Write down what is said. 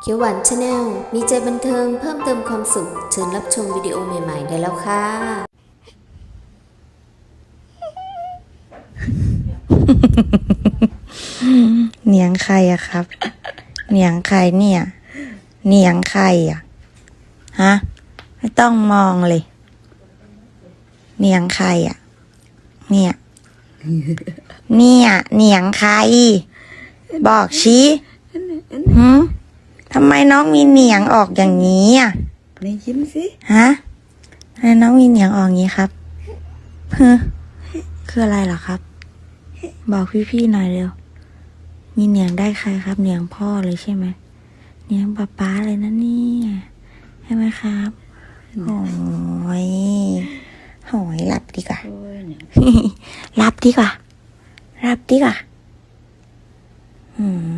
เขียวหวานชาแนลมีใจบันเทิงเพิ่มเติมความสุข เชิญรับชมวิดีโอใหม่ ๆ ได้แล้วค่ะ เนียงใครอะครับ เนียงใครเนี่ย เนียงใครอะฮะ ไม่ต้องมองเลย เนียงใครอะเนี่ย เนี่ย เนียงใคร บอกชี้หืมำไมน้องมีเนียงออกอย่างนี้อะไหนยิ้มสิฮะทำไมน้องมีเนียงออกอย่างนี้ครับฮึคืออะไรเหรอครับ บอกพี่ๆหน่อยเร็ว มีเนียงได้ใครครับเนียงพ่อเลยใช่ไหมเนียงป๊าป๊าเลยนะเนี่ยใช่ไหมครับโอ้ยโหยหลับดีกว่าโอ้ยเนี่ยหลับดีกว่าหลับดีกว่าอืม